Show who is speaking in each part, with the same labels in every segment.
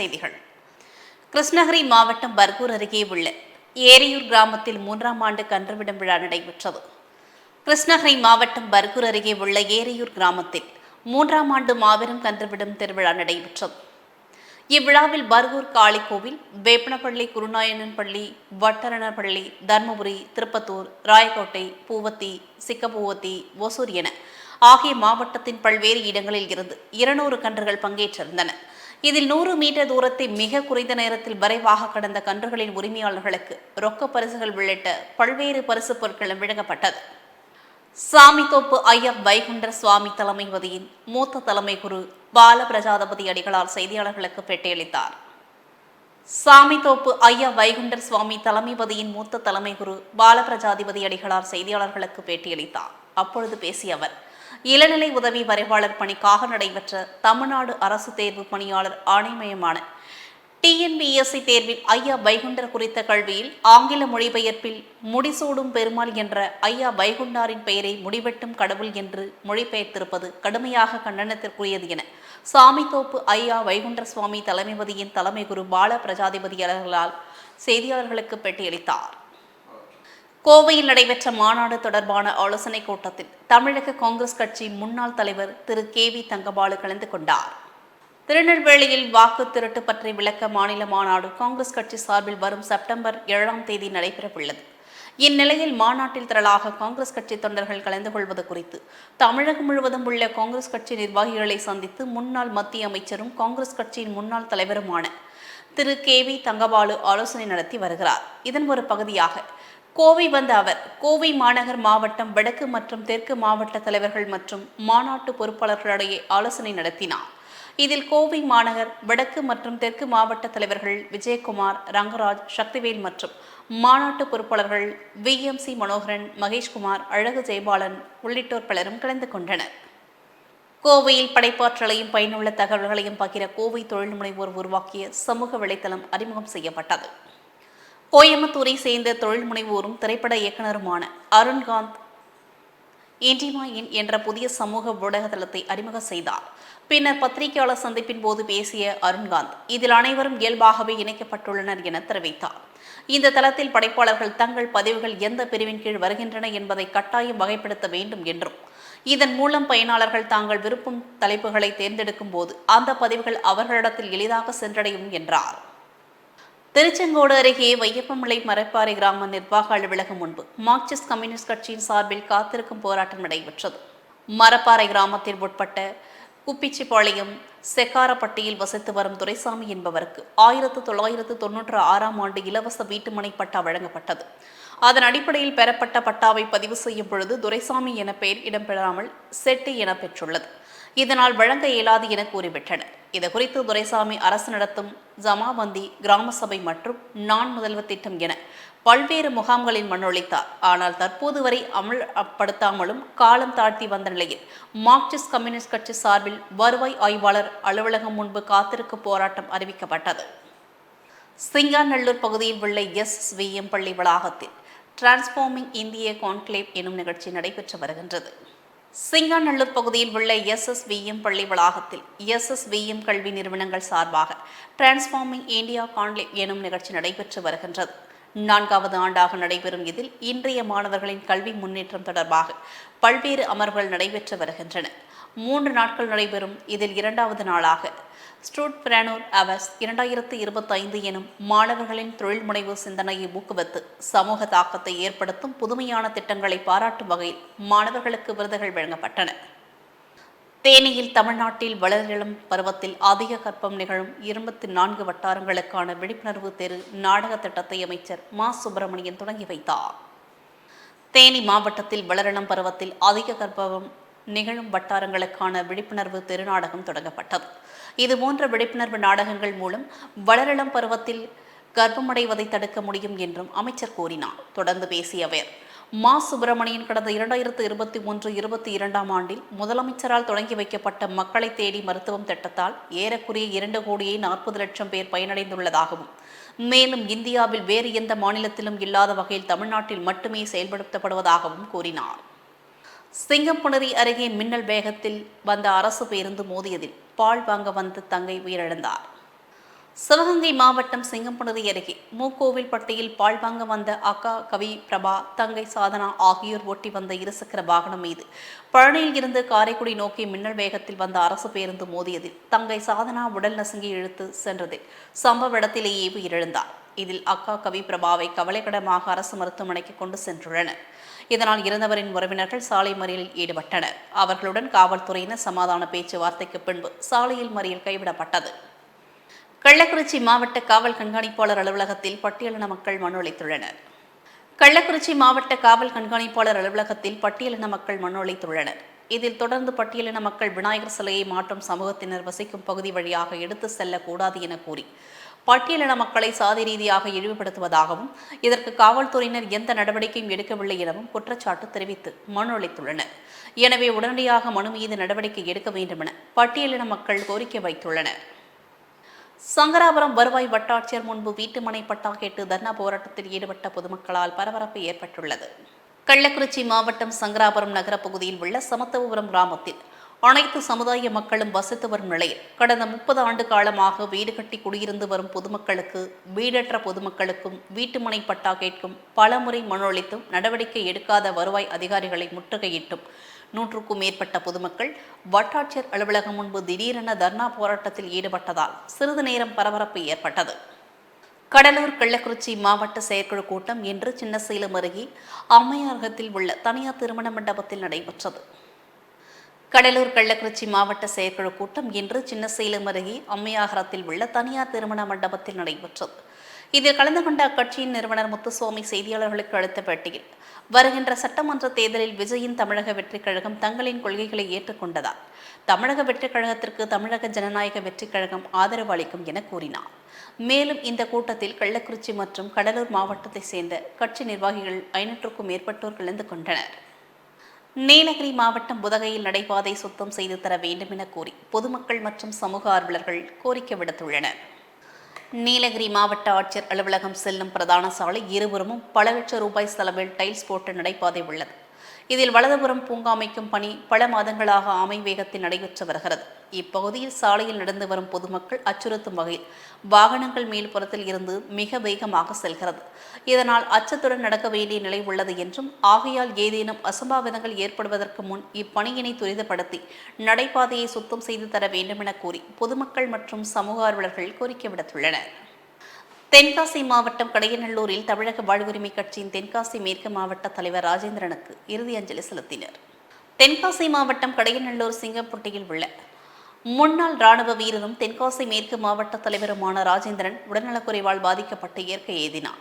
Speaker 1: செய்திகள். கிருஷ்ணகிரி மாவட்டம் பர்கூர் அருகே உள்ள ஏரியூர் கிராமத்தில் மூன்றாம் ஆண்டு கன்றுவிடும் விழா நடைபெற்றது. கிருஷ்ணகிரி மாவட்டம் பர்கூர் அருகே உள்ள ஏரியூர் கிராமத்தில் மூன்றாம் ஆண்டு மாபெரும் கன்றுவிடும் திருவிழா நடைபெற்றது. இவ்விழாவில் பர்கூர் காளி கோவில் வேப்பனப்பள்ளி குருநாயணன் பள்ளி வட்டரணப்பள்ளி தர்மபுரி திருப்பத்தூர் ராயக்கோட்டை பூவத்தி சிக்கப்பூவத்தி ஒசூர் என ஆகிய மாவட்டத்தின் பல்வேறு இடங்களில் இருந்து இருநூறு கன்றுகள் பங்கேற்றிருந்தன. இதில் நூறு மீட்டர் தூரத்தை மிக குறைந்த நேரத்தில் விரைவாக கடந்த கன்றுகளின் உரிமையாளர்களுக்கு ரொக்க பரிசுகள் உள்ளிட்ட பல்வேறு பரிசுப் பொருட்களும் வழங்கப்பட்டது. சாமித்தோப்பு ஐயப் வைகுண்டர் சுவாமி தலைமைபதியின் மூத்த தலைமை குரு பால பிரஜாதபதி அடிகளார் செய்தியாளர்களுக்கு பேட்டியளித்தார். சாமித்தோப்பு ஐயா வைகுண்டர் சுவாமி தலைமைபதியின் மூத்த தலைமை குரு பாலபிரஜாதிபதி அடிகளார் செய்தியாளர்களுக்கு பேட்டியளித்தார். அப்பொழுது பேசிய அவர் இளநிலை உதவி வரைவாளர் பணிக்காக நடைபெற்ற தமிழ்நாடு அரசு தேர்வு பணியாளர் ஆணைமயமான டிஎன்பிஎஸ்சி தேர்வில் ஐயா வைகுண்டர் குறித்த கல்வியில் ஆங்கில மொழிபெயர்ப்பில் முடிசூடும் பெருமாள் என்ற ஐயா வைகுண்டாரின் பெயரை முடிவெட்டும் கடவுள் என்று மொழிபெயர்த்திருப்பது கடுமையாக கண்டனத்திற்குரியது என சாமித்தோப்பு ஐயா வைகுண்டர் சுவாமி தலைமைபதியின் தலைமை குரு பால பிரஜாதிபதி அவர்களால் செய்தியாளர்களுக்கு பேட்டியளித்தார். கோவையில் நடைபெற்ற மாநாடு தொடர்பான ஆலோசனைக் கூட்டத்தில் தமிழக காங்கிரஸ் கட்சி முன்னாள் தலைவர் திரு. கே. வி. தங்கபாலு கலந்து கொண்டார். திருநெல்வேலியில் வாக்கு திருட்டு பற்றி விளக்க மாநில மாநாடு காங்கிரஸ் கட்சி சார்பில் வரும் செப்டம்பர் ஏழாம் தேதி நடைபெறவுள்ளது. இந்நிலையில் மாநாட்டில் திரளாக காங்கிரஸ் கட்சி தொண்டர்கள் கலந்து கொள்வது குறித்து தமிழகம் முழுவதும் உள்ள காங்கிரஸ் கட்சி நிர்வாகிகளை சந்தித்து முன்னாள் மத்திய அமைச்சரும் காங்கிரஸ் கட்சியின் முன்னாள் தலைவருமான திரு. கே. வி. தங்கபாலு ஆலோசனை நடத்தி வருகிறார். இதன் ஒரு பகுதியாக கோவை வந்த அவர் கோவை மாநகர் மாவட்டம் வடக்கு மற்றும் தெற்கு மாவட்ட தலைவர்கள் மற்றும் மாநாட்டு பொறுப்பாளர்களிடையே ஆலோசனை நடத்தினார். இதில் கோவை மாநகர் வடக்கு மற்றும் தெற்கு மாவட்ட தலைவர்கள் விஜயகுமார் ரங்கராஜ் சக்திவேல் மற்றும் மாநாட்டு பொறுப்பாளர்கள் V. M. C. Manoharan Maheshkumar Azhagu Jayabalan உள்ளிட்டோர் பலரும் கலந்து கொண்டனர். கோவையில் படைப்பாற்றலையும் பயனுள்ள தகவல்களையும் பகிர கோவை தொழில் முனைவோர் உருவாக்கிய சமூக வலைத்தளம் அறிமுகம் செய்யப்பட்டது. கோயம்புத்தூரை சேர்ந்த தொழில் முனைவோரும் திரைப்பட இயக்குனருமான அருண்காந்த் இன்டிமாயின் என்ற புதிய சமூக ஊடகத்தளத்தை அறிமுகம் செய்தார். பின்னர் பத்திரிகையாளர் சந்திப்பின் போது பேசிய அருண்காந்த் இதில் அனைவரும் இயல்பாகவே இணைக்கப்பட்டுள்ளனர் என தெரிவித்தார். இந்த தளத்தில் படைப்பாளர்கள் தங்கள் பதிவுகள் எந்த பிரிவின் கீழ் வருகின்றன என்பதை கட்டாயம் வகைப்படுத்த வேண்டும் என்றும் இதன் மூலம் பயனாளர்கள் தாங்கள் விருப்பும் தலைப்புகளை தேர்ந்தெடுக்கும் போது அந்த பதிவுகள் அவர்களிடத்தில் எளிதாக சென்றடையும் என்றார். திருச்செங்கோடு அருகே வையப்பமலை மரப்பாறை கிராம நிர்வாக அலுவலகம் முன்பு மார்க்சிஸ்ட் கம்யூனிஸ்ட் கட்சியின் சார்பில் காத்திருக்கும் போராட்டம் நடைபெற்றது. மரப்பாறை கிராமத்தில் உட்பட்ட குப்பிச்சிப்பாளையம் செக்காரப்பட்டியில் வசித்து வரும் துரைசாமி என்பவருக்கு ஆயிரத்து தொள்ளாயிரத்து தொன்னூற்று ஆறாம் ஆண்டு இலவச வீட்டுமனை பட்டா வழங்கப்பட்டது. அதன் அடிப்படையில் பெறப்பட்ட பட்டாவை பதிவு செய்யும் பொழுது துரைசாமி என பெயர் இடம்பெறாமல் செட்டி என பெற்றுள்ளது. இதனால் வழங்க இயலாது என கூறிவிட்டனர். இதுகுறித்து துரைசாமி அரசு நடத்தும் ஜமாபந்தி கிராம சபை மற்றும் நான் முதல்வர் திட்டம் என பல்வேறு முகாம்களில் மண்ணொழித்தார். ஆனால் தற்போது வரை அமல்படுத்தாமலும் காலம் தாழ்த்தி வந்த நிலையில் மார்க்சிஸ்ட் கம்யூனிஸ்ட் கட்சி சார்பில் வருவாய் ஆய்வாளர் அலுவலகம் முன்பு காத்திருக்கு போராட்டம் அறிவிக்கப்பட்டது. சிங்காநல்லூர் பகுதியில் உள்ள எஸ். விஎம் பள்ளி வளாகத்தில் டிரான்ஸ்ஃபார்மிங் இந்திய கான்க்ளேவ் எனும் நிகழ்ச்சி நடைபெற்று வருகின்றது. சிங்காநல்லூர் பகுதியில் உள்ள எஸ்எஸ்விஎம் பள்ளி வளாகத்தில் எஸ்எஸ்விஎம் கல்வி நிறுவனங்கள் சார்பாக டிரான்ஸ்ஃபார்மிங் இந்தியா கான்க்ளேவ் எனும் நிகழ்ச்சி நடைபெற்று வருகின்றது. நான்காவது ஆண்டாக நடைபெறும் இதில் இன்றைய மாணவர்களின் கல்வி முன்னேற்றம் தொடர்பாக பல்வேறு அமர்வுகள் நடைபெற்று வருகின்றன. மூன்று நாட்கள் நடைபெறும் இதில் இரண்டாவது நாளாக. ஸ்ட்ரூட் பிரானூர் அவர்ஸ் இரண்டாயிரத்து இருபத்தைந்து எனும் மாணவர்களின் தொழில் முனைவு சிந்தனையை ஊக்குவித்து சமூக தாக்கத்தை ஏற்படுத்தும் புதுமையான திட்டங்களை பாராட்டும் வகையில் மாணவர்களுக்கு விருதுகள் வழங்கப்பட்டன. தேனியில் தமிழ்நாட்டில் வளரிளம் பருவத்தில் அதிக கற்பம் நிகழும் இருபத்தி நான்கு வட்டாரங்களுக்கான விழிப்புணர்வு தெரு நாடக திட்டத்தை அமைச்சர் மா. சுப்பிரமணியன் தொடங்கி வைத்தார். தேனி மாவட்டத்தில் வளரிளம் பருவத்தில் அதிக கர்ப்பம் நிகழும் வட்டாரங்களுக்கான விழிப்புணர்வு திருநாடகம் தொடங்கப்பட்டது. இதுபோன்ற விழிப்புணர்வு நாடகங்கள் மூலம் வளரிளம் பருவத்தில் கர்ப்பமடைவதை தடுக்க முடியும் என்றும் அமைச்சர் கூறினார். தொடர்ந்து பேசிய அவர் மா. சுப்பிரமணியன் கடந்த இரண்டாயிரத்து இருபத்தி ஒன்று இருபத்தி இரண்டாம் ஆண்டில் முதலமைச்சரால் தொடங்கி வைக்கப்பட்ட மக்களை தேடி மருத்துவம் திட்டத்தால் ஏறக்குறைய இரண்டு கோடியே நாற்பது லட்சம் பேர் பயனடைந்துள்ளதாகவும் மேலும் இந்தியாவில் வேறு எந்த மாநிலத்திலும் இல்லாத வகையில் தமிழ்நாட்டில் மட்டுமே செயல்படுத்தப்படுவதாகவும் கூறினார். சிங்கம்புணரி அருகே மின்னல் வேகத்தில் வந்த அரசு பேருந்து மோதியதில் பால் வாங்க வந்த தங்கை உயிரிழந்தார். சிவகங்கை மாவட்டம் சிங்கம்புணரி அருகே மூக்கோவில்பட்டியில் பால் வாங்க வந்த அக்கா கவி பிரபா தங்கை சாதனா ஆகியோர் ஓட்டி வந்த இருசக்கர வாகனம் மீது பழனியில் இருந்து காரைக்குடி நோக்கி மின்னல் வேகத்தில் வந்த அரசு பேருந்து மோதியதில் தங்கை சாதனா உடல் நசுங்கி இழுத்து சென்றதில் சம்பவ இடத்திலேயே உயிரிழந்தார். இதில் அக்கா கவி பிரபாவை கவலைக்கிடமாக அரசு மருத்துவமனைக்கு கொண்டு சென்றுள்ளனர். இதனால் இறந்தவரின் உறவினர்கள் சாலை மறியலில் ஈடுபட்டனர். அவர்களுடன் காவல்துறையினர் சமாதான பேச்சுவார்த்தைக்கு பின்பு சாலையில் மறியல் கைவிடப்பட்டது. கள்ளக்குறிச்சி மாவட்ட காவல் கண்காணிப்பாளர் அலுவலகத்தில் பட்டியலின மக்கள் மனுஅளித்துள்ளனர் கள்ளக்குறிச்சி மாவட்ட காவல் கண்காணிப்பாளர் அலுவலகத்தில் பட்டியலின மக்கள் மனுஅளித்துள்ளனர் இதில் தொடர்ந்து பட்டியலின மக்கள் விநாயகர் சிலையை மாற்றும் சமூகத்தினர் வசிக்கும் பகுதி வழியாக எடுத்து செல்லக்கூடாது என கூறி பட்டியலின மக்களை சாதி ரீதியாக இழிவுபடுத்துவதாகவும் இதற்கு காவல்துறையினர் எந்த நடவடிக்கையும் எடுக்கவில்லை எனவும் குற்றச்சாட்டு தெரிவித்து மனு அளித்துள்ளனர். எனவே உடனடியாக மனு மீது நடவடிக்கை எடுக்க வேண்டுமென பட்டியலின மக்கள் கோரிக்கை வைத்துள்ளனர். சங்கராபுரம் வருவாய் வட்டாட்சியர் முன்பு வீட்டுமனை பட்டா கேட்டு தர்ணா போராட்டத்தில் ஈடுபட்ட பொதுமக்களால் பரபரப்பு ஏற்பட்டுள்ளது. கள்ளக்குறிச்சி மாவட்டம் சங்கராபுரம் நகர பகுதியில் உள்ள சமத்துவபுரம் கிராமத்தில் அனைத்து சமுதாய மக்களும் வசித்து வரும் நிலையில் கடந்த முப்பது ஆண்டு காலமாக வீடு கட்டி குடியிருந்து வரும் பொதுமக்களுக்கு வீடற்ற பொதுமக்களுக்கும் வீட்டுமனை பட்டா கேட்கும் பலமுறை மனு அளித்தும் நடவடிக்கை எடுக்காத வருவாய் அதிகாரிகளை முற்றுகையிட்டும். நூற்றுக்கும் மேற்பட்ட பொதுமக்கள் வட்டாட்சியர் அலுவலகம் முன்பு திடீரென தர்ணா போராட்டத்தில் ஈடுபட்டதால் சிறிது நேரம் பரபரப்பு ஏற்பட்டது. கடலூர் கள்ளக்குறிச்சி மாவட்ட செயற்குழு கூட்டம் இன்று சின்னசேலம் அருகே அம்மையாரகத்தில் உள்ள தனியார் திருமண மண்டபத்தில் நடைபெற்றது. கடலூர் கள்ளக்குறிச்சி மாவட்ட செயற்குழு கூட்டம் இன்று சின்னசேலம் அருகே அம்மையாகரத்தில் உள்ள தனியார் திருமண மண்டபத்தில் நடைபெற்றது. இதில் கலந்து கொண்ட அக்கட்சியின் நிறுவனர் முத்துசுவாமி செய்தியாளர்களுக்கு அளித்த பேட்டியில் வருகின்ற சட்டமன்ற தேர்தலில் விஜயின் தமிழக வெற்றிக் கழகம் தங்களின் கொள்கைகளை ஏற்றுக்கொண்டதால் தமிழக வெற்றிக் கழகத்திற்கு தமிழக ஜனநாயக வெற்றிக் கழகம் ஆதரவு அளிக்கும் என கூறினார். மேலும் இந்த கூட்டத்தில் கள்ளக்குறிச்சி மற்றும் கடலூர் மாவட்டத்தை சேர்ந்த கட்சி நிர்வாகிகள் ஐநூற்றுக்கும் மேற்பட்டோர் கலந்து கொண்டனர். நீலகிரி மாவட்டம் புதகையில் நடைபாதை சுத்தம் செய்து தர வேண்டும் என கூறி பொதுமக்கள் மற்றும் சமூக ஆர்வலர்கள் கோரிக்கை விடுத்துள்ளனர். நீலகிரி மாவட்ட ஆட்சியர் அலுவலகம் செல்லும் பிரதான சாலை இருபுறமும் பல லட்சம் ரூபாய் செலவில் டைல்ஸ் போட்டு நடைபாதை உள்ளது. இதில் வலதுபுறம் பூங்கா அமைக்கும் பணி பல மாதங்களாக ஆமை வேகத்தில் நடைபெற்று வருகிறது. இப்பகுதியில் சாலையில் நடந்து வரும் பொதுமக்கள் அச்சுறுத்தும் வகையில் வாகனங்கள் மேல்புறத்தில் இருந்து மிக வேகமாக செல்கிறது. இதனால் அச்சத்துடன் நடக்க வேண்டிய நிலை உள்ளது என்றும் ஆகையால் ஏதேனும் அசம்பாவிதங்கள் ஏற்படுவதற்கு முன் இப்பணியினை துரிதப்படுத்தி நடைபாதையை சுத்தம் செய்து தர வேண்டும் என கூறி பொதுமக்கள் மற்றும் சமூக ஆர்வலர்கள் கோரிக்கை விடுத்துள்ளனர். தென்காசி மாவட்டம் கடையநல்லூரில் தமிழக வாழ்வுரிமை கட்சியின் தென்காசி மேற்கு மாவட்ட தலைவர் ராஜேந்திரனுக்கு இறுதி அஞ்சலி செலுத்தினர். தென்காசி மாவட்டம் கடையநல்லூர் சிங்கப்பட்டியில் உள்ள முன்னாள் ராணுவ வீரரும் தென்காசி மேற்கு மாவட்ட தலைவருமான ராஜேந்திரன் உடல்நலக்குறைவால் பாதிக்கப்பட்டு இயற்கை எய்தினார்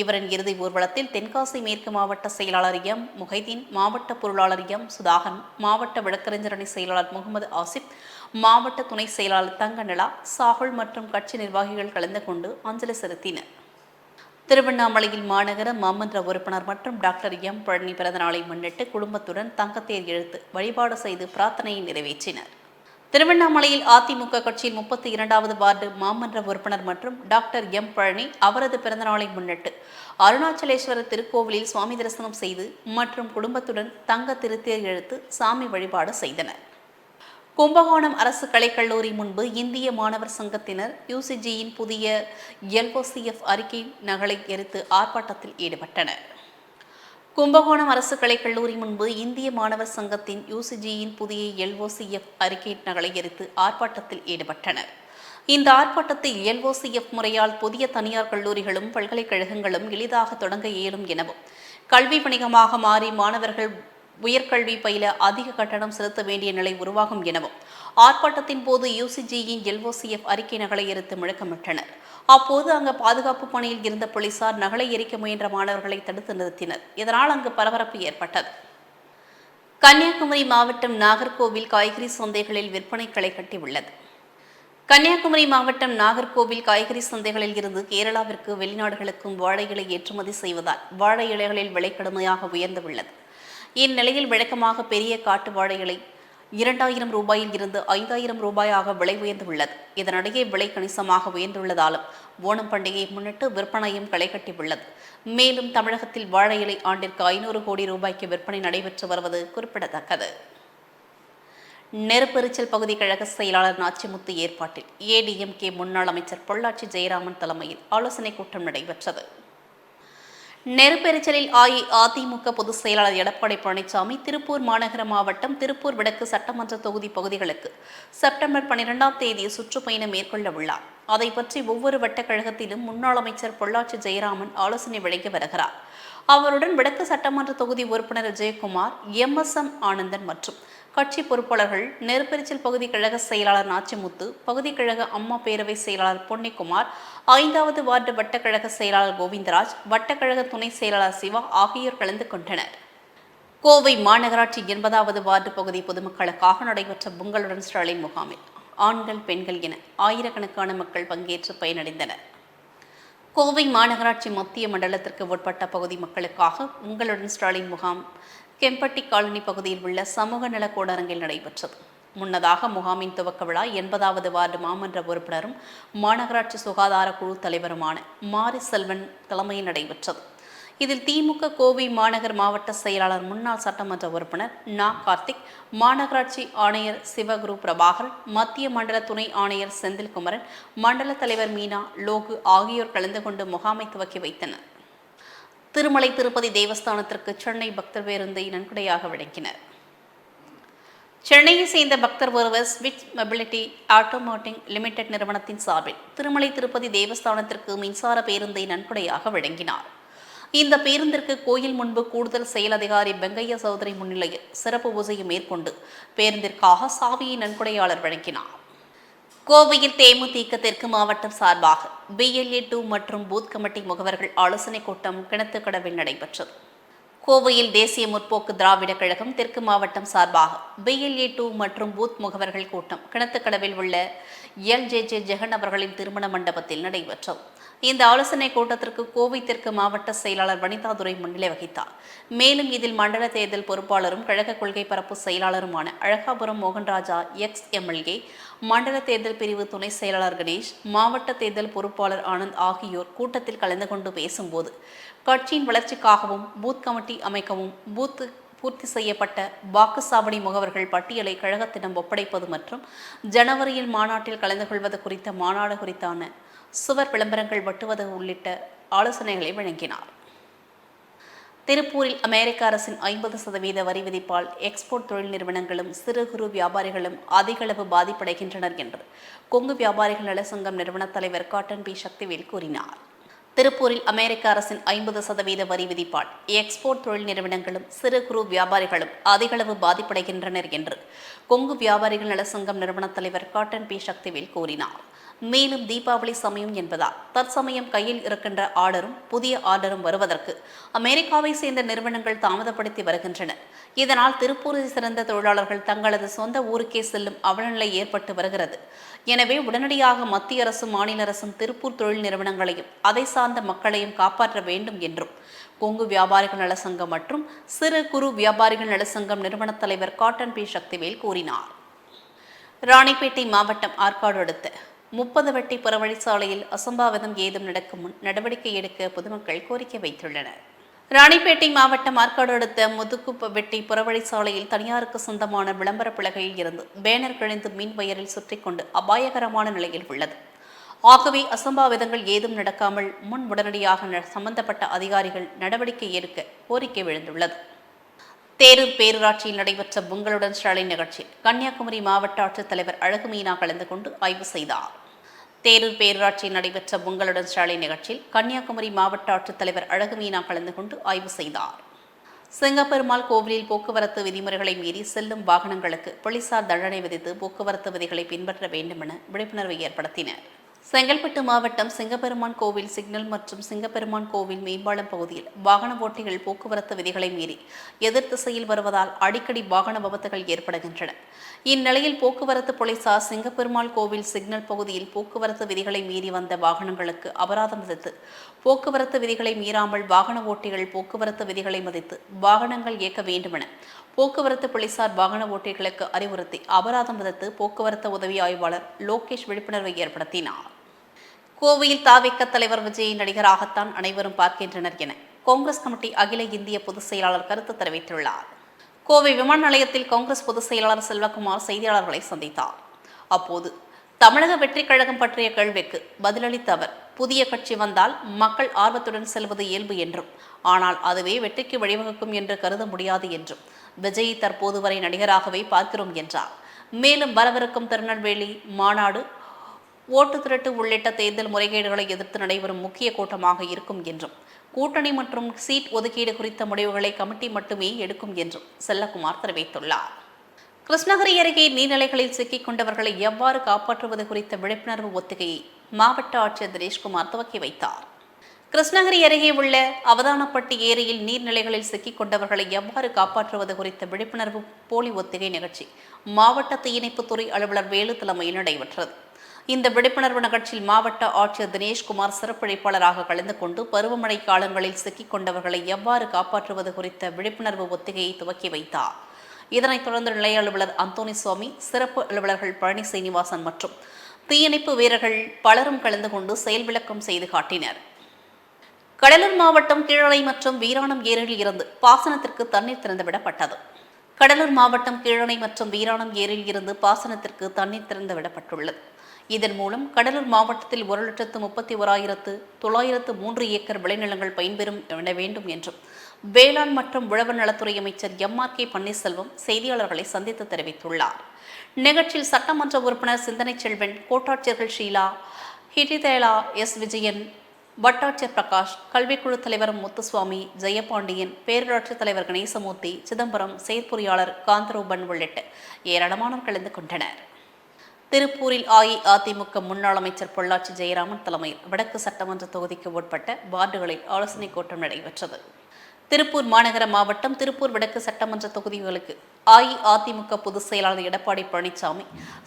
Speaker 1: இவரின் இறுதி ஊர்வலத்தில் தென்காசி மேற்கு மாவட்ட செயலாளர் எம். முகைதீன் மாவட்ட பொருளாளர் எம். சுதாகன் மாவட்ட வழக்கறிஞரணி செயலாளர் முகமது ஆசிப் மாவட்ட துணை செயலாளர் தங்கநிலா சாகுல் மற்றும் கட்சி நிர்வாகிகள் கலந்து கொண்டு அஞ்சலி செலுத்தினர். திருவண்ணாமலையில் மாநகர மாமன்ற உறுப்பினர் மற்றும் டாக்டர் எம் பழனி பிறந்தநாளை முன்னிட்டு குடும்பத்துடன் தங்கத்தேர் எழுத்து வழிபாடு செய்து பிரார்த்தனையை நிறைவேற்றினர். திருவண்ணாமலையில் அதிமுக கட்சியின் முப்பத்தி இரண்டாவது வார்டு மாமன்ற உறுப்பினர் மற்றும் டாக்டர் எம் பழனி அவரது பிறந்தநாளை முன்னிட்டு அருணாச்சலேஸ்வரர் திருக்கோவிலில் சுவாமி தரிசனம் செய்து மற்றும் குடும்பத்துடன் தங்க திருத்தேர் எழுத்து சாமி வழிபாடு செய்தனர். கும்பகோணம் அரசு கலைக்கல்லூரி முன்பு இந்திய மாணவர் சங்கத்தினர் யூசிஜியின் புதிய எல்ஓசிஎஃப் அறிக்கை நகலை எரித்து ஆர்ப்பாட்டத்தில் ஈடுபட்டனர். கும்பகோணம் அரசு கலைக்கல்லூரி முன்பு இந்திய மாணவர் சங்கத்தின் யூசிஜியின் புதிய எல்ஓசிஎஃப் அறிக்கை நகலை எரித்து ஆர்ப்பாட்டத்தில் ஈடுபட்டனர். இந்த ஆர்ப்பாட்டத்தை எல்ஓசிஎஃப் முறையால் புதிய தனியார் கல்லூரிகளும் பல்கலைக்கழகங்களும் எளிதாக தொடங்க இயலும் எனவும் கல்வி வணிகமாக மாறி மாணவர்கள் உயர்கல்வி பயில அதிக கட்டணம் செலுத்த வேண்டிய நிலை உருவாகும் எனவும் ஆர்ப்பாட்டத்தின் போது யூசிஜியின் எல்ஓசிஎஃப் அறிக்கை நகலை எரித்து முழக்கமிட்டனர். அப்போது அங்கு பாதுகாப்பு பணியில் இருந்த போலீசார் நகலை எரிக்க முயன்ற மாணவர்களை தடுத்து நிறுத்தினர். இதனால் அங்கு பரபரப்பு ஏற்பட்டது. கன்னியாகுமரி மாவட்டம் நாகர்கோவில் காய்கறி சந்தைகளில் விற்பனை களை கட்டியுள்ளது. கன்னியாகுமரி மாவட்டம் நாகர்கோவில் காய்கறி சந்தைகளில் இருந்து கேரளாவிற்கு வெளிநாடுகளுக்கும் வாழை இலை ஏற்றுமதி செய்வதால் வாழை இலைகளில் விலை கடுமையாக உயர்ந்துள்ளது. இந்நிலையில் வழக்கமாக பெரிய காட்டு வாழைகளை இரண்டாயிரம் ரூபாயில் இருந்து ஐந்தாயிரம் ரூபாயாக விலை உயர்ந்துள்ளது. இதனிடையே விலை கணிசமாக உயர்ந்துள்ளதாலும் ஓணம் பண்டிகையை முன்னிட்டு விற்பனையும் களை கட்டியுள்ளது மேலும் தமிழகத்தில் வாழை இலை ஆண்டிற்கு ஐநூறு கோடி ரூபாய்க்கு விற்பனை நடைபெற்று வருவது குறிப்பிடத்தக்கது. நெருப்பெரிச்சல் பகுதி கழக செயலாளர் நாச்சிமுத்து ஏற்பாட்டில் ஏடிஎம்கே முன்னாள் அமைச்சர் பொள்ளாச்சி ஜெயராமன் தலைமையில் ஆலோசனைக் கூட்டம் நடைபெற்றது. நெருப்பெரிச்சலில் அஇஅதிமுக பொதுச் செயலாளர் எடப்பாடி பழனிசாமி திருப்பூர் மாநகர மாவட்டம் திருப்பூர் வடக்கு சட்டமன்ற தொகுதி பகுதிகளுக்கு செப்டம்பர் பன்னிரெண்டாம் தேதி சுற்றுப்பயணம் மேற்கொள்ள உள்ளார். அதை பற்றி ஒவ்வொரு வட்டக்கழகத்திலும் முன்னாள் அமைச்சர் பொள்ளாச்சி ஜெயராமன் ஆலோசனை வழங்கி வருகிறார். அவருடன் வடக்கு சட்டமன்ற தொகுதி உறுப்பினர் Vijayakumar M S M Anandan மற்றும் கட்சி பொறுப்பாளர்கள் நெருப்பெரிச்சல் பகுதி கழக செயலாளர் நாச்சிமுத்து பகுதி கழக அம்மா பேரவை செயலாளர் பொன்னிக்குமார் ஐந்தாவது வார்டு வட்டக்கழக செயலாளர் கோவிந்தராஜ் வட்டக்கழக துணை செயலாளர் சிவா ஆகியோர் கலந்து கொண்டனர். கோவை மாநகராட்சி எண்பதாவது வார்டு பகுதி பொதுமக்களுக்காக நடைபெற்ற பொங்கலுடன் ஸ்டாலின் முகாமில் ஆண்கள் பெண்கள் என ஆயிரக்கணக்கான மக்கள் பங்கேற்று பயனடைந்தனர். கோவை மாநகராட்சி மத்திய மண்டலத்திற்கு உட்பட்ட பகுதி மக்களுக்காக உங்களுடன் ஸ்டாலின் முகாம் கெம்பட்டி காலனி பகுதியில் உள்ள சமூக நல கூடரங்கில் நடைபெற்றது. முன்னதாக முகாமின் துவக்க விழா எண்பதாவது வார்டு மாமன்ற உறுப்பினரும் மாநகராட்சி சுகாதார குழு தலைவருமான மாரி செல்வன் தலைமையில் நடைபெற்றது. இதில் திமுக கோவை மாநகர் மாவட்ட செயலாளர் முன்னாள் சட்டமன்ற உறுப்பினர் நா. கார்த்திக் மாநகராட்சி ஆணையர் சிவகுரு பிரபாகர் மத்திய மண்டல துணை ஆணையர் செந்தில்குமரன் மண்டல தலைவர் மீனா லோகு ஆகியோர் கலந்து கொண்டு முகாமை துவக்கி வைத்தனர். திருமலை திருப்பதி தேவஸ்தானத்திற்கு சென்னை பக்தர் பேருந்தை நன்கொடையாக வழங்கினர். சென்னையை சேர்ந்த பக்தர் ஒருவர் ஸ்விட்ச் மொபிலிட்டி ஆட்டோமோட்டிங் லிமிடெட் நிறுவனத்தின் சார்பில் திருமலை திருப்பதி தேவஸ்தானத்திற்கு மின்சார பேருந்தை நன்கொடையாக வழங்கினார். இந்த பேருந்திற்கு கோயில் முன்பு கூடுதல் செயல் அதிகாரி வெங்கையா சௌதரி முன்னிலையில் சிறப்பு பூஜையை மேற்கொண்டு பேருந்திற்காக சாவியை நன்கொடையாளர் வழங்கினார். கோவையில் தேமுதிக தெற்கு மாவட்டம் சார்பாக பிஎல்ஏ டூ மற்றும் பூத் கமிட்டி முகவர்கள் ஆலோசனைக் கூட்டம் கிணத்துக்கடவில் நடைபெற்றது. கோவையில் தேசிய முற்போக்கு திராவிட கழகம் தெற்கு மாவட்டம் சார்பாக பிஎல்ஏ டூ மற்றும் பூத் முகவர்கள் கூட்டம் கிணத்துக்கடவில் உள்ள எல் ஜே ஜே ஜெகன் அவர்களின் திருமண மண்டபத்தில் நடைபெற்றது. இந்த ஆலோசனைக் கூட்டத்திற்கு கோவை தெற்கு மாவட்ட செயலாளர் வனிதாதுரை முன்னிலை வகித்தார். மேலும் இதில் மண்டல தேர்தல் பொறுப்பாளரும் கழக கொள்கை பரப்பு செயலாளருமான அழகாபுரம் மோகன்ராஜா எக்ஸ் எம்எல்ஏ மண்டல தேர்தல் பிரிவு துணை செயலாளர் கணேஷ் மாவட்ட தேர்தல் பொறுப்பாளர் ஆனந்த் ஆகியோர் கூட்டத்தில் கலந்து கொண்டு பேசும்போது கட்சியின் வளர்ச்சிக்காகவும் பூத் கமிட்டி அமைக்கவும் பூத் பூர்த்தி செய்யப்பட்ட வாக்குச்சாவடி முகவர்கள் பட்டியலை கழகத்திடம் ஒப்படைப்பது மற்றும் ஜனவரியில் மாநாட்டில் கலந்து கொள்வது குறித்த மாநாடு குறித்தான சுவர் விளம்பரங்கள் வட்டுவது உள்ளிட்ட ஆலோசனைகளை வழங்கினார். திருப்பூரில் அமெரிக்க அரசின் ஐம்பது சதவீத வரி விதிப்பால் எக்ஸ்போர்ட் தொழில் நிறுவனங்களும் சிறு குறு வியாபாரிகளும் அதிகளவு பாதிப்படைகின்றனர் என்று கொங்கு வியாபாரிகள் நலசங்கம் நிறுவன தலைவர் காட்டன் பி. சக்திவேல் கூறினார். திருப்பூரில் அமெரிக்க அரசின் ஐம்பது சதவீத வரி விதிப்பால் எக்ஸ்போர்ட் தொழில் நிறுவனங்களும் சிறு குறு வியாபாரிகளும் அதிகளவு பாதிப்படைகின்றனர் என்று கொங்கு வியாபாரிகள் நலசங்கம் நிறுவன தலைவர் காட்டன் பி. சக்திவேல் கூறினார். மேலும் தீபாவளி சமயம் என்பதால் தற்சமயம் கையில் இருக்கின்ற ஆர்டரும் புதிய ஆர்டரும் வருவதற்கு அமெரிக்காவை சேர்ந்த நிறுவனங்கள் தாமதப்படுத்தி வருகின்றன. இதனால் திருப்பூரில் சிறந்த தொழிலாளர்கள் தங்களது சொந்த ஊருக்கே செல்லும் அவலநிலை ஏற்பட்டு வருகிறது. எனவே உடனடியாக மத்திய அரசும் மாநில அரசும் திருப்பூர் தொழில் நிறுவனங்களையும் அதை சார்ந்த மக்களையும் காப்பாற்ற வேண்டும் என்றும். கொங்கு வியாபாரிகள் நலசங்கம் மற்றும் சிறு குறு வியாபாரிகள் நலசங்கம் நிறுவன தலைவர் காட்டன் பி. சக்திவேல் கூறினார். ராணிப்பேட்டை மாவட்டம் ஆற்காடு அடுத்த முப்பது வட்டி புறவழிச்சாலையில் அசம்பாவிதம் ஏதும் நடக்கும் முன் நடவடிக்கை எடுக்க பொதுமக்கள் கோரிக்கை வைத்துள்ளனர். ராணிப்பேட்டை மாவட்டம் ஆற்காடு அடுத்த முதுகுப்ப வெட்டி புறவழிச்சாலையில் தனியாருக்கு சொந்தமான விளம்பர பலகையில் இருந்து பேனர் கிழிந்து மின் வயரில் சுற்றி கொண்டு அபாயகரமான நிலையில் உள்ளது. ஆகவே அசம்பாவிதங்கள் ஏதும் நடக்காமல் முன் உடனடியாக சம்பந்தப்பட்ட அதிகாரிகள் நடவடிக்கை எடுக்க கோரிக்கை விழுந்துள்ளது தேரூர் பேரூராட்சியில் நடைபெற்ற பொங்கலுடன் ஸ்டாலின் நிகழ்ச்சியில் கன்னியாகுமரி மாவட்ட ஆட்சித்தலைவர் அழகுமீனா கலந்து கொண்டு ஆய்வு செய்தார். தேரூர் பேரூராட்சியில் நடைபெற்ற பொங்கலுடன் ஸ்டாலின் நிகழ்ச்சியில் கன்னியாகுமரி மாவட்ட ஆட்சித்தலைவர் அழகுமீனா கலந்து கொண்டு ஆய்வு செய்தார். சிங்கப்பெருமாள் கோவிலில் போக்குவரத்து விதிமுறைகளை மீறி செல்லும் வாகனங்களுக்கு போலீசார் தண்டனை விதித்து போக்குவரத்து விதிகளை பின்பற்ற வேண்டும் என விழிப்புணர்வை ஏற்படுத்தினர். செங்கல்பட்டு மாவட்டம் சிங்கப்பெருமான் கோவில் சிக்னல் மற்றும் சிங்கப்பெருமான் கோவில் மேம்பாலம் பகுதியில் வாகன ஓட்டிகள் போக்குவரத்து விதிகளை மீறி எதிர் திசையில் வருவதால் அடிக்கடி வாகன விபத்துகள் ஏற்படுகின்றன. இந்நிலையில் போக்குவரத்து போலீசார் சிங்கப்பெருமாள் கோவில் சிக்னல் பகுதியில் போக்குவரத்து விதிகளை மீறி வந்த வாகனங்களுக்கு அபராதம் விதித்து போக்குவரத்து விதிகளை மீறாமல் வாகன ஓட்டிகள் போக்குவரத்து விதிகளை மதித்து வாகனங்கள் இயக்க வேண்டுமென போக்குவரத்து போலீசார் வாகன ஓட்டிகளுக்கு அறிவுறுத்தி அபராதம் விதித்து போக்குவரத்து உதவி ஆய்வாளர் லோகேஷ் விழிப்புணர்வை ஏற்படுத்தினார். கோவையில் தாவிக்க தலைவர் விஜயை நடிகராகத்தான் அனைவரும் பார்க்கின்றனர் என காங்கிரஸ் கமிட்டி அகில இந்திய பொதுச் செயலாளர் கருத்து தெரிவித்துள்ளார். கோவை விமான நிலையத்தில் காங்கிரஸ் பொதுச் செயலாளர் செல்வகுமார் செய்தியாளர்களை சந்தித்தார். அப்போது தமிழக வெற்றிக் கழகம் பற்றிய கேள்விக்கு பதிலளித்த அவர் புதிய கட்சி வந்தால் மக்கள் ஆர்வத்துடன் செல்வது இயல்பு என்றும் ஆனால் அதுவே வெற்றிக்கு வழிவகுக்கும் என்று கருத முடியாது என்றும் விஜயை தற்போது வரை நடிகராகவே பார்க்கிறோம் என்றார். மேலும் வரவிருக்கும் திருநெல்வேலி மாநாடு ஓட்டு திரட்டு உள்ளிட்ட தேர்தல் முறைகேடுகளை எதிர்த்து நடைபெறும் முக்கிய கூட்டமாக இருக்கும் என்றும் கூட்டணி மற்றும் சீட் ஒதுக்கீடு குறித்த முடிவுகளை கமிட்டி மட்டுமே எடுக்கும் என்றும் செல்லகுமார் தெரிவித்துள்ளார். கிருஷ்ணகிரி அருகே நீர்நிலைகளில் சிக்கிக் கொண்டவர்களை எவ்வாறு காப்பாற்றுவது குறித்த விழிப்புணர்வு ஒத்திகையை மாவட்ட ஆட்சியர் தினேஷ்குமார் துவக்கி வைத்தார். கிருஷ்ணகிரி அருகே உள்ள அவதானப்பட்டி ஏரியில் நீர்நிலைகளில் சிக்கிக் கொண்டவர்களை எவ்வாறு காப்பாற்றுவது குறித்த விழிப்புணர்வு போலி ஒத்திகை நிகழ்ச்சி மாவட்ட தீயணைப்புத்துறை அலுவலர் வேலு தலைமையில் நடைபெற்றது. இந்த விழிப்புணர்வு நிகழ்ச்சியில் மாவட்ட ஆட்சியர் தினேஷ்குமார் சிறப்பிழைப்பாளராக கலந்து கொண்டு பருவமழை காலங்களில் சிக்கிக் கொண்டவர்களை எவ்வாறு காப்பாற்றுவது குறித்த விழிப்புணர்வு ஒத்திகையை துவக்கி வைத்தார். இதனைத் தொடர்ந்து நிலைய அலுவலர் அந்தோனி சுவாமி சிறப்பு அலுவலர்கள் பழனி சீனிவாசன் மற்றும் தீயணைப்பு வீரர்கள் பலரும் கலந்து கொண்டு செயல் விளக்கம் செய்து காட்டினர். கடலூர் மாவட்டம் கீழலை மற்றும் வீராணம் ஏரியில் இருந்து பாசனத்திற்கு தண்ணீர் திறந்துவிடப்பட்டது. கடலூர் மாவட்டம் கீழணை மற்றும் வீராணம் ஏரியில் இருந்து பாசனத்திற்கு தண்ணீர் திறந்துவிடப்பட்டுள்ளது. இதன் மூலம் கடலூர் மாவட்டத்தில் ஒரு லட்சத்து முப்பத்தி ஓராயிரத்து தொள்ளாயிரத்து மூன்று ஏக்கர் விளைநிலங்கள் பயன்பெறும் என வேண்டும் என்றும். வேளாண் மற்றும் உழவர் நலத்துறை அமைச்சர் எம் ஆர் கே பன்னீர்செல்வம் செய்தியாளர்களை சந்தித்து தெரிவித்துள்ளார். நிகழ்ச்சியில் சட்டமன்ற உறுப்பினர் சிந்தனை செல்வன் கோட்டாட்சியர்கள் ஷீலா ஹிரிதேலா எஸ் விஜயன் வட்டாட்சியர் பிரகாஷ் கல்விக்குழு தலைவர் முத்துசுவாமி ஜெயபாண்டியன் பேரூராட்சித் தலைவர் கணேசமூர்த்தி சிதம்பரம் செயற்பொறியாளர் காந்தரூபன் உள்ளிட்ட ஏராளமானோர் கலந்து கொண்டனர். திருப்பூரில் அஇஅதிமுக முன்னாள் அமைச்சர் பொள்ளாச்சி ஜெயராமன் தலைமையில் வடக்கு சட்டமன்ற தொகுதிக்கு உட்பட்ட வார்டுகளில் ஆலோசனைக் கூட்டம் நடைபெற்றது. திருப்பூர் மாநகர மாவட்டம் திருப்பூர் வடக்கு சட்டமன்ற தொகுதிகளுக்கு அஇஅதிமுக பொதுச் செயலாளர் எடப்பாடி பழனிசாமி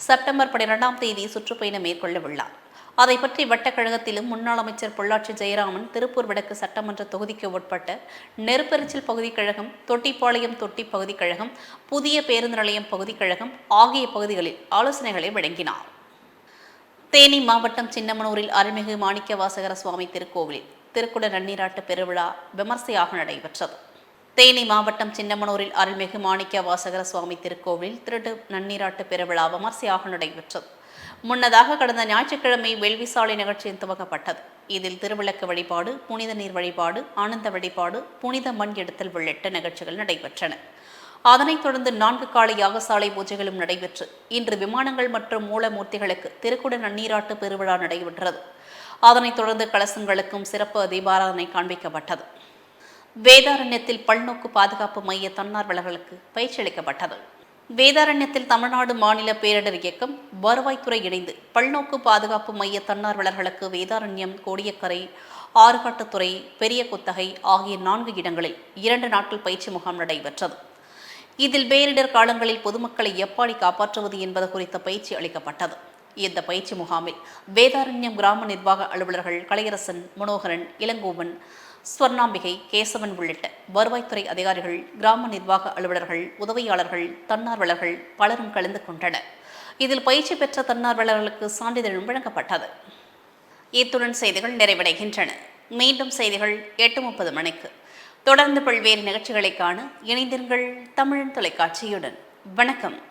Speaker 1: செப்டம்பர் பனிரெண்டாம் தேதி சுற்றுப்பயணம் மேற்கொள்ளவுள்ளார். அதை பற்றி வட்டக்கழகத்திலும் முன்னாள் அமைச்சர் பொள்ளாச்சி ஜெயராமன் திருப்பூர் வடக்கு சட்டமன்ற தொகுதிக்கு உட்பட்ட நெருப்பெரிச்சல் பகுதி கழகம் தொட்டிப்பாளையம் தொட்டி பகுதி கழகம் புதிய பேருந்து நிலையம் பகுதி கழகம் ஆகிய பகுதிகளில் ஆலோசனைகளை வழங்கினார். தேனி மாவட்டம் சின்னமனூரில் அருள்மிகு மாணிக்க வாசகர சுவாமி திருக்கோவிலில் திருக்குட நன்னீராட்டு பெருவிழா விமர்சையாக நடைபெற்றது. தேனி மாவட்டம் சின்னமனூரில் அருள்மிகு மாணிக்க வாசகர சுவாமி திருக்கோவிலில் திருட்டு நன்னீராட்டு பெருவிழா விமர்சையாக நடைபெற்றது. முன்னதாக கடந்த ஞாயிற்றுக்கிழமை வேள்விசாலை நிகழ்ச்சியில் துவக்கப்பட்டது. இதில் திருவிளக்கு வழிபாடு புனித நீர் வழிபாடு ஆனந்த வழிபாடு புனித மண் எடுத்தல் உள்ளிட்ட நிகழ்ச்சிகள் நடைபெற்றன. அதனைத் தொடர்ந்து நான்கு கால யாகசாலை பூஜைகளும் நடைபெற்று இன்று விமானங்கள் மற்றும் மூலமூர்த்திகளுக்கு திருக்குட நன்னீராட்டு பெருவிழா நடைபெற்றது. அதனைத் தொடர்ந்து கலசங்களுக்கும் சிறப்பு தீபாராதனை காண்பிக்கப்பட்டது. வேதாரண்யத்தில் பல்நோக்கு பாதுகாப்பு மைய தன்னார்வலர்களுக்கு பயிற்சி அளிக்கப்பட்டது வேதாரண்யத்தில் தமிழ்நாடு மாநில பேரிடர் இயக்கம் வருவாய்த்துறை இணைந்து பல்நோக்கு பாதுகாப்பு மைய தன்னார்வலர்களுக்கு வேதாரண்யம் கோடியக்கரை ஆறுகாட்டுத்துறை பெரிய குத்தகை ஆகிய நான்கு இடங்களில் இரண்டு நாட்கள் பயிற்சி முகாம் நடைபெற்றது. இதில் பேரிடர் காலங்களில் பொதுமக்களை எப்பாடி காப்பாற்றுவது என்பது குறித்த பயிற்சி அளிக்கப்பட்டது. இந்த பயிற்சி முகாமில் வேதாரண்யம் கிராம நிர்வாக அலுவலர்கள் கலையரசன் மனோகரன் இளங்கோவன் ஸ்வர்ணாம்பிகை கேசவன் உள்ளிட்ட வருவாய்த்துறை அதிகாரிகள் கிராம நிர்வாக அலுவலர்கள் உதவியாளர்கள் தன்னார்வலர்கள் பலரும் கலந்து கொண்டனர். இதில் பயிற்சி பெற்ற தன்னார்வலர்களுக்கு சான்றிதழும் வழங்கப்பட்டது. இத்துடன் செய்திகள் நிறைவடைகின்றன. மீண்டும் செய்திகள் எட்டு முப்பது மணிக்கு. தொடர்ந்து பல்வேறு நிகழ்ச்சிகளை காண இணைந்திருங்கள் தமிழன் தொலைக்காட்சியுடன். வணக்கம்.